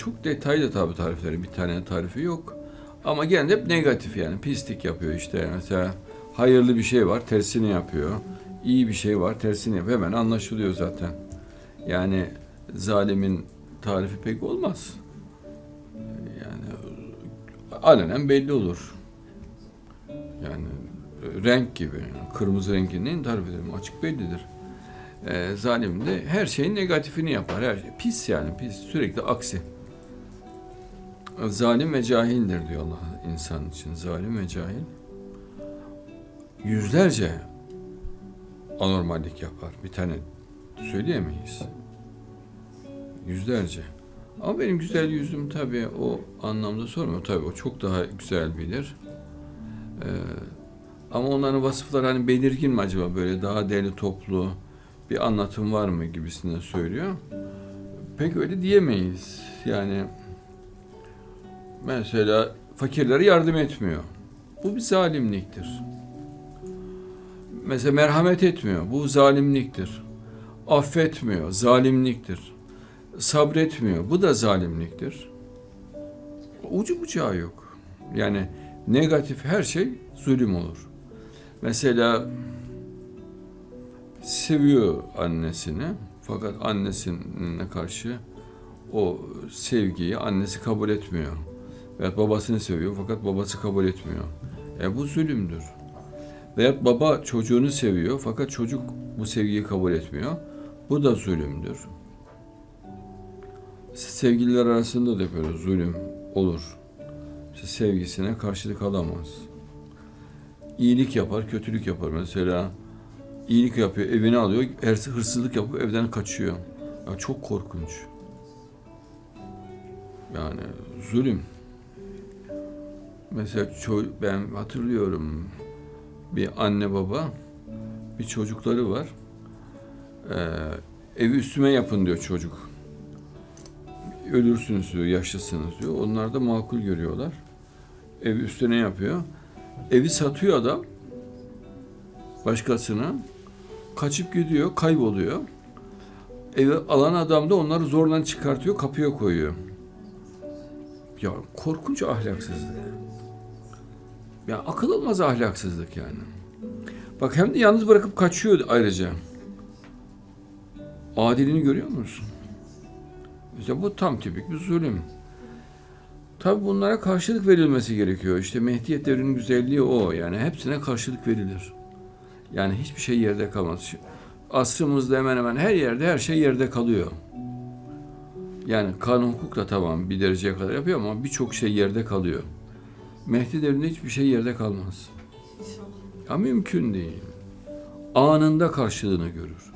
çok detaylı tabi tarifleri. Bir tane tarifi yok. Ama genelde hep negatif yani. Pislik yapıyor işte. Mesela hayırlı bir şey var, tersini yapıyor. İyi bir şey var, tersini yapıyor. Hemen anlaşılıyor zaten. Yani zalimin tarifi pek olmaz. Yani alenen belli olur. Yani renk gibi. yani kırmızı rengin neyin tarif ederim? Açık bellidir. Ee, zalim de her şeyin negatifini yapar. Her şey. Pis yani pis. Sürekli aksi. Zalim ve cahildir diyor Allah insan için. Zalim ve cahil. Yüzlerce anormallik yapar. Bir tane söyleyemeyiz. Yüzlerce. Ama benim güzel yüzüm tabii o anlamda sormuyor. Tabii o çok daha güzel bilir. Ee, ama onların vasıfları hani belirgin mi acaba böyle daha deli toplu bir anlatım var mı gibisinden söylüyor. Pek öyle diyemeyiz. Yani mesela fakirlere yardım etmiyor. Bu bir zalimliktir. Mesela merhamet etmiyor. Bu zalimliktir. Affetmiyor. Zalimliktir. Sabretmiyor. Bu da zalimliktir. Ucu bucağı yok. Yani negatif her şey zulüm olur. Mesela seviyor annesini fakat annesine karşı o sevgiyi annesi kabul etmiyor. Veya babasını seviyor fakat babası kabul etmiyor. E bu zulümdür. Veya baba çocuğunu seviyor fakat çocuk bu sevgiyi kabul etmiyor. Bu da zulümdür. Sevgililer arasında da böyle zulüm olur. Sevgisine karşılık alamaz. İyilik yapar, kötülük yapar. Mesela iyilik yapıyor, evini alıyor, hırs- hırsızlık yapıp evden kaçıyor. Ya çok korkunç. Yani zulüm. Mesela ço- ben hatırlıyorum bir anne baba bir çocukları var. Ee, evi üstüme yapın diyor çocuk. Ölürsünüz diyor, yaşlısınız diyor. Onlar da makul görüyorlar. Evi üstüne yapıyor. Evi satıyor adam başkasına. Kaçıp gidiyor, kayboluyor. Evi alan adam da onları zorla çıkartıyor, kapıya koyuyor. Ya korkunç ahlaksızlık. Ya akıl almaz ahlaksızlık yani. Bak hem de yalnız bırakıp kaçıyor ayrıca. Adilini görüyor musun? İşte bu tam tipik bir zulüm. Tabi bunlara karşılık verilmesi gerekiyor. İşte Mehdiyet devrinin güzelliği o. Yani hepsine karşılık verilir. Yani hiçbir şey yerde kalmaz. Asrımızda hemen hemen her yerde her şey yerde kalıyor. Yani kanun hukuk da tamam bir dereceye kadar yapıyor ama birçok şey yerde kalıyor. Mehdi devrinde hiçbir şey yerde kalmaz. Ya mümkün değil. Anında karşılığını görür.